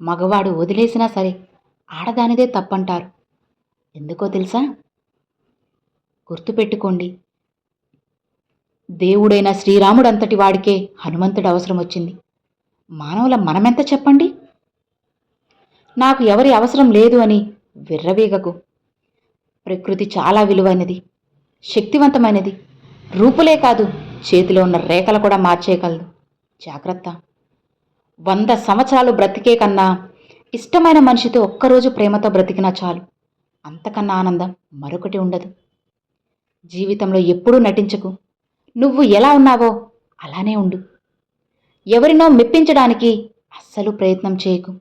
మగవాడు వదిలేసినా సరే ఆడదానిదే తప్పంటారు. ఎందుకో తెలుసా? గుర్తుపెట్టుకోండి దేవుడైన శ్రీరాముడంతటి వాడికే హనుమంతుడు అవసరం వచ్చింది. మానవుల మనమెంత చెప్పండి? నాకు ఎవరి అవసరం లేదు అని విర్రవీగకు. ప్రకృతి చాలా విలువైనది శక్తివంతమైనది. రూపులే కాదు చేతిలో ఉన్న రేఖలు కూడా మార్చేయగలదు. జాగ్రత్త. వంద సంవత్సరాలు బ్రతికే కన్నా ఇష్టమైన మనిషితో ఒక్కరోజు ప్రేమతో బ్రతికినా చాలు. అంతకన్నా ఆనందం మరొకటి ఉండదు. జీవితంలో ఎప్పుడూ నటించకు. నువ్వు ఎలా ఉన్నావో అలానే ఉండు. ఎవరినో మెప్పించడానికి అస్సలు ప్రయత్నం చేయకు.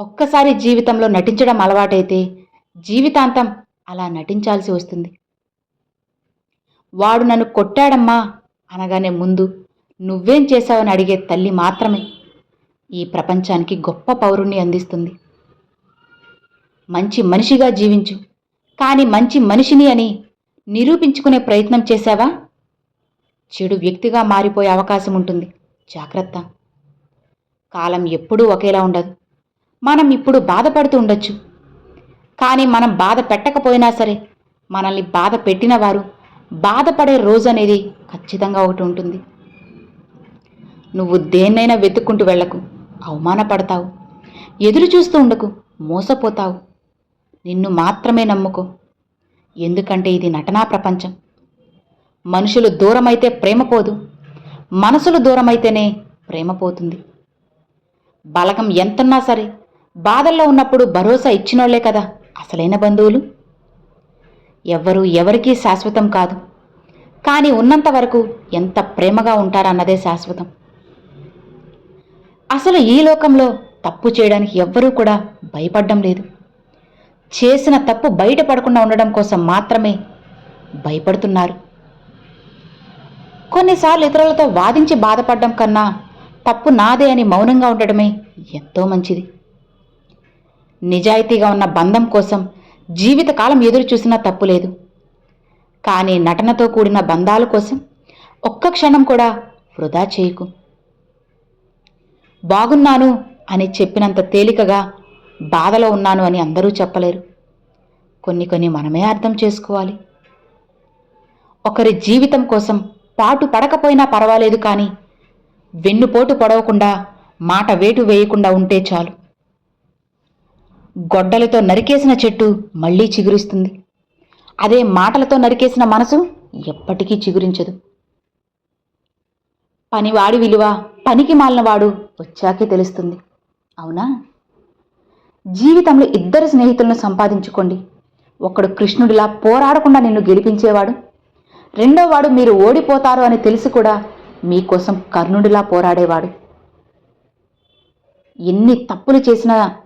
ఒక్కసారి జీవితంలో నటించడం అలవాటైతే జీవితాంతం అలా నటించాల్సి వస్తుంది. వాడు నన్ను కొట్టాడమ్మా అనగానే ముందు నువ్వేం చేశావని అడిగే తల్లి మాత్రమే. ఈ ప్రపంచానికి గొప్ప పౌరుణ్ణి అందిస్తుంది. మంచి మనిషిగా జీవించు. కానీ మంచి మనిషిని అని నిరూపించుకునే ప్రయత్నం చేశావా? చెడు వ్యక్తిగా మారిపోయే అవకాశం ఉంటుంది. జాగ్రత్త. కాలం ఎప్పుడూ ఒకేలా ఉండదు. మనం ఇప్పుడు బాధపడుతూ ఉండొచ్చు. కానీ మనం బాధ పెట్టకపోయినా సరే మనల్ని బాధ పెట్టిన వారు బాధపడే రోజు అనేది ఖచ్చితంగా ఒకటి ఉంటుంది. నువ్వు దేన్నైనా వెతుక్కుంటూ వెళ్ళకు. అవమానపడతావు. ఎదురు చూస్తూ ఉండకు. మోసపోతావు. నిన్ను మాత్రమే నమ్ముకో. ఎందుకంటే ఇది నటనా ప్రపంచం. మనుషులు దూరమైతే ప్రేమ పోదు. మనసులు దూరమైతేనే ప్రేమ పోతుంది. బలగం ఎంతున్నా సరే బాధల్లో ఉన్నప్పుడు భరోసా ఇచ్చినోళ్ళే కదా అసలైన బంధువులు. ఎవ్వరూ ఎవరికీ శాశ్వతం కాదు. కానీ ఉన్నంత వరకు ఎంత ప్రేమగా ఉంటారన్నదే శాశ్వతం. అసలు ఈ లోకంలో తప్పు చేయడానికి ఎవ్వరూ కూడా భయపడడం లేదు. చేసిన తప్పు బయటపడకుండా ఉండడం కోసం మాత్రమే భయపడుతున్నారు. కొన్నిసార్లు ఇతరులతో వాదించి బాధపడడం కన్నా తప్పు నాదే అని మౌనంగా ఉండడమే ఎంతో మంచిది. నిజాయితీగా ఉన్న బంధం కోసం జీవితకాలం ఎదురు చూసినా తప్పు లేదు. కానీ నటనతో కూడిన బంధాల కోసం ఒక్క క్షణం కూడా వృధా చేయకు. బాగున్నాను అని చెప్పినంత తేలికగా బాధలో ఉన్నాను అని అందరూ చెప్పలేరు. కొన్ని కొన్ని మనమే అర్థం చేసుకోవాలి. ఒకరి జీవితం కోసం పాటు పడకపోయినా పర్వాలేదు కానీ వెన్నుపోటు పొడవకుండా మాట వేటు వేయకుండా ఉంటే చాలు. గొడ్డలతో నరికేసిన చెట్టు మళ్ళీ చిగురిస్తుంది. అదే మాటలతో నరికేసిన మనసు ఎప్పటికీ చిగురించదు. పనివాడి విలువ పనికి మాలినవాడు వచ్చాకే తెలుస్తుంది. అవునా? జీవితంలో ఇద్దరు స్నేహితులను సంపాదించుకోండి. ఒకడు కృష్ణుడిలా పోరాడకుండా నిన్ను గెలిపించేవాడు. రెండోవాడు మీరు ఓడిపోతారు అని తెలిసి కూడా మీకోసం కర్ణుడిలా పోరాడేవాడు. ఎన్ని తప్పులు చేసినా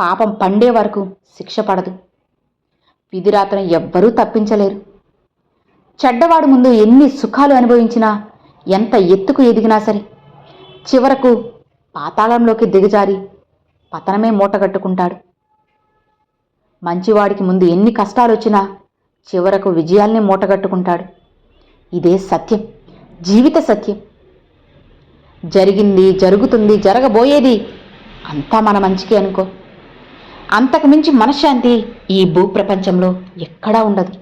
పాపం పండే వరకు శిక్ష పడదు. విధిరాతను ఎవ్వరూ తప్పించలేరు. చెడ్డవాడు ముందు ఎన్ని సుఖాలు అనుభవించినా ఎంత ఎత్తుకు ఎదిగినా సరే చివరకు పాతాళంలోకి దిగజారి పతనమే మూటగట్టుకుంటాడు మంచివాడికి ముందు ఎన్ని కష్టాలు వచ్చినా చివరకు విజయాల్ని మూటగట్టుకుంటాడు ఇదే సత్యం జీవిత సత్యం. జరిగింది జరుగుతుంది జరగబోయేది అంతా మన మంచికి అనుకో. అంతకు మించి మనశ్శాంతి ఈ భూప్రపంచంలో ఎక్కడా ఉండదు.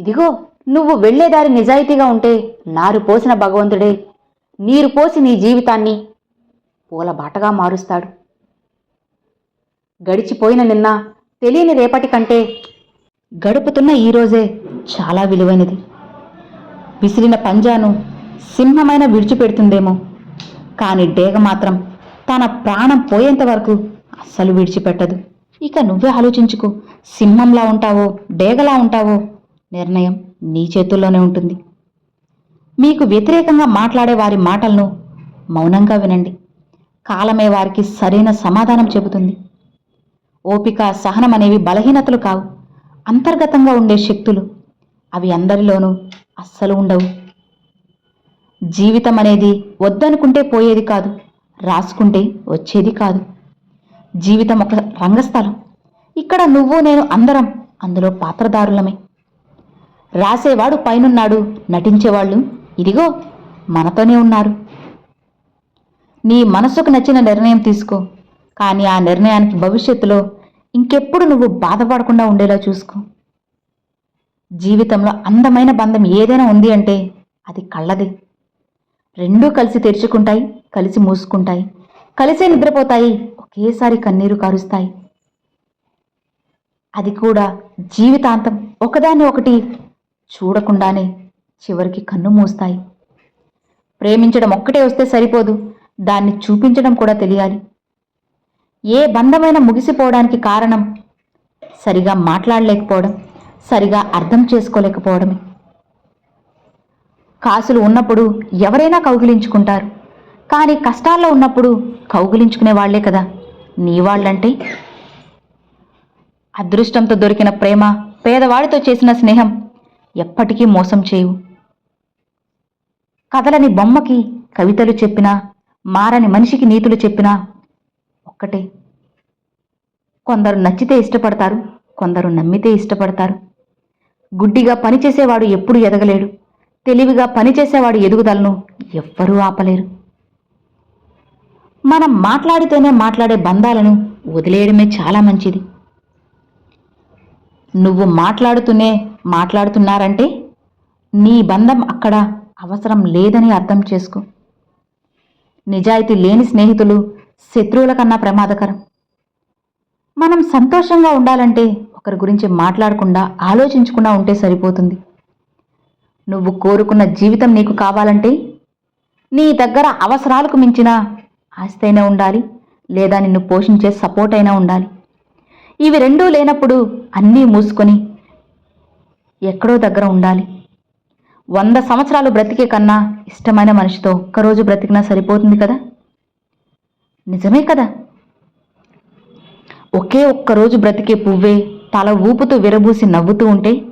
ఇదిగో నువ్వు వెళ్ళేదారి నిజాయితీగా ఉంటే నారు పోసిన భగవంతుడే నీరు పోసి నీ జీవితాన్ని పూలబాటగా మారుస్తాడు. గడిచిపోయిన నిన్న తెలియని రేపటి కంటే గడుపుతున్న ఈరోజే చాలా విలువైనది. విసిరిన పంజాను సింహమైన విడిచిపెడుతుందేమో కానీ డేగ మాత్రం తన ప్రాణం పోయేంత వరకు అస్సలు విడిచిపెట్టదు. ఇక నువ్వే ఆలోచించుకో సింహంలా ఉంటావో డేగలా ఉంటావో నిర్ణయం నీ చేతుల్లోనే ఉంటుంది. మీకు వ్యతిరేకంగా మాట్లాడే వారి మాటలను మౌనంగా వినండి. కాలమే వారికి సరైన సమాధానం చెబుతుంది. ఓపిక సహనం అనేవి బలహీనతలు కావు. అంతర్గతంగా ఉండే శక్తులు అవి అందరిలోనూ అస్సలు ఉండవు. జీవితం అనేది వద్దనుకుంటే పోయేది కాదు రాసుకుంటే వచ్చేది కాదు. జీవితం ఒక రంగస్థలం. ఇక్కడ నువ్వు నేను అందరం అందులో పాత్రదారులమే. రాసేవాడు పైనున్నాడు నటించేవాళ్ళు ఇదిగో మనతోనే ఉన్నారు. నీ మనసుకు నచ్చిన నిర్ణయం తీసుకో కానీ ఆ నిర్ణయానికి భవిష్యత్తులో ఇంకెప్పుడు నువ్వు బాధపడకుండా ఉండేలా చూసుకో. జీవితంలో అందమైన బంధం ఏదైనా ఉంది అంటే అది కళ్ళది. రెండూ కలిసి తెరుచుకుంటాయి కలిసి మూసుకుంటాయి. కలిసే నిద్రపోతాయి ఒకేసారి కన్నీరు కారుస్తాయి. అది కూడా జీవితాంతం ఒకదాన్ని ఒకటి చూడకుండానే చివరికి కన్ను మూస్తాయి. ప్రేమించడం ఒక్కటే వస్తే సరిపోదు. దాన్ని చూపించడం కూడా తెలియాలి. ఏ బంధమైన ముగిసిపోవడానికి కారణం? సరిగా మాట్లాడలేకపోవడం సరిగా అర్థం చేసుకోలేకపోవడమే. కాసులు ఉన్నప్పుడు ఎవరైనా కౌగిలించుకుంటారు. కానీ కష్టాల్లో ఉన్నప్పుడు కౌగిలించుకునే వాళ్ళే కదా. నీ వాళ్ళంటే? అదృష్టంతో దొరికిన ప్రేమ పేదవాడితో చేసిన స్నేహం ఎప్పటికీ మోసం చేయవు. కథలని బొమ్మకి కవితలు చెప్పినా మారని మనిషికి నీతులు చెప్పినా ఒక్కటే. కొందరు నచ్చితే ఇష్టపడతారు కొందరు నమ్మితే ఇష్టపడతారు. గుడ్డిగా పనిచేసేవాడు ఎప్పుడు ఎదగలేడు. తెలివిగా పనిచేసేవాడు ఎదుగుదలను ఎవ్వరూ ఆపలేరు. మనం మాట్లాడితేనే మాట్లాడే బంధాలను వదిలేయడమే చాలా మంచిది. నువ్వు మాట్లాడుతూనే మాట్లాడుతున్నారంటే నీ బంధం అక్కడ అవసరం లేదని అర్థం చేసుకో. నిజాయితీ లేని స్నేహితులు శత్రువుల కన్నా ప్రమాదకరం. మనం సంతోషంగా ఉండాలంటే ఒకరి గురించి మాట్లాడకుండా ఆలోచించకుండా ఉంటే సరిపోతుంది. నువ్వు కోరుకున్న జీవితం నీకు కావాలంటే నీ దగ్గర అవసరాలకు మించిన ఆస్తి అయినా ఉండాలి లేదా నిన్ను పోషించే సపోర్ట్ అయినా ఉండాలి. ఇవి రెండూ లేనప్పుడు అన్నీ మూసుకొని ఎక్కడో దగ్గర ఉండాలి. వంద సంవత్సరాలు బ్రతికే కన్నా ఇష్టమైన మనిషితో ఒక్కరోజు బ్రతికినా సరిపోతుంది కదా? నిజమే కదా? ఒకే ఒక్కరోజు బ్రతికే పువ్వే తల ఊపుతూ విరబూసి నవ్వుతూ ఉంటే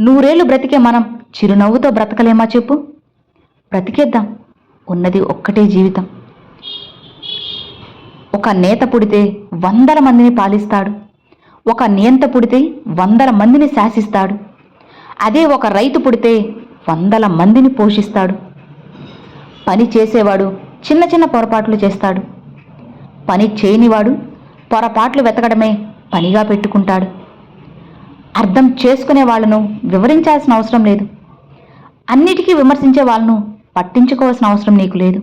నూరేళ్ళు బ్రతికే మనం చిరునవ్వుతో బ్రతకలేమా చెప్పు? బ్రతికేద్దాం. ఉన్నది ఒక్కటే జీవితం. ఒక నేత పుడితే వందల మందిని పాలిస్తాడు. ఒక నియంత పుడితే వందల మందిని శాసిస్తాడు. అదే ఒక రైతు పుడితే వందల మందిని పోషిస్తాడు. పని చేసేవాడు చిన్న చిన్న పొరపాట్లు చేస్తాడు. పని చేయనివాడు పొరపాట్లు వెతకడమే పనిగా పెట్టుకుంటాడు. అర్థం చేసుకునే వాళ్ళను వివరించాల్సిన అవసరం లేదు. అన్నిటికీ విమర్శించే వాళ్ళను పట్టించుకోవాల్సిన అవసరం నీకు లేదు.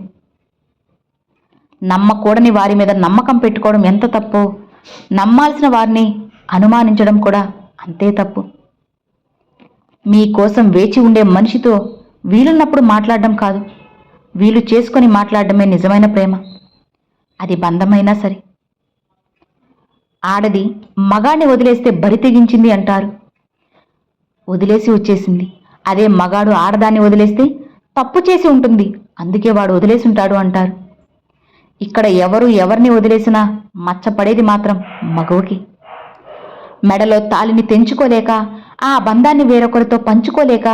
నమ్మకూడని వారి మీద నమ్మకం పెట్టుకోవడం ఎంత తప్పో నమ్మాల్సిన వారిని అనుమానించడం కూడా అంతే తప్పు. మీకోసం వేచి ఉండే మనిషితో వీలున్నప్పుడు మాట్లాడడం కాదు. వీలు చేసుకొని మాట్లాడడమే నిజమైన ప్రేమ. అది బంధమైనా సరే. ఆడది మగాడిని వదిలేస్తే బరి తెగించింది అంటారు. వదిలేసి వచ్చేసింది. అదే మగాడు ఆడదాన్ని వదిలేస్తే తప్పు చేసి ఉంటుంది. అందుకే వాడు వదిలేసి ఉంటాడు అంటారు. ఇక్కడ ఎవరు ఎవరిని వదిలేసినా మచ్చపడేది మాత్రం మగవుకి మెడలో తాలిని తెంచుకోలేక ఆ బంధాన్ని వేరొకరితో పంచుకోలేక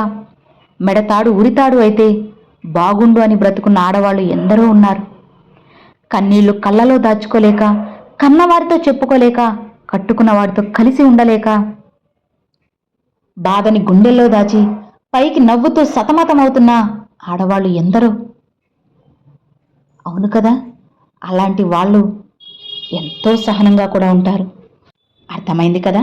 మెడతాడు ఉరితాడు అయితే బాగుండు అని బ్రతుకున్న ఆడవాళ్ళు ఎందరో ఉన్నారు. కన్నీళ్ళు కళ్ళలో దాచుకోలేక కన్నవారితో చెప్పుకోలేక కట్టుకున్న వాడితో కలిసి ఉండలేక బాధని గుండెల్లో దాచి పైకి నవ్వుతూ సతమతమవుతున్న ఆడవాళ్ళు ఎందరో. అవును కదా అలాంటి వాళ్ళు ఎంతో సహనంగా కూడా ఉంటారు. అర్థమైంది కదా?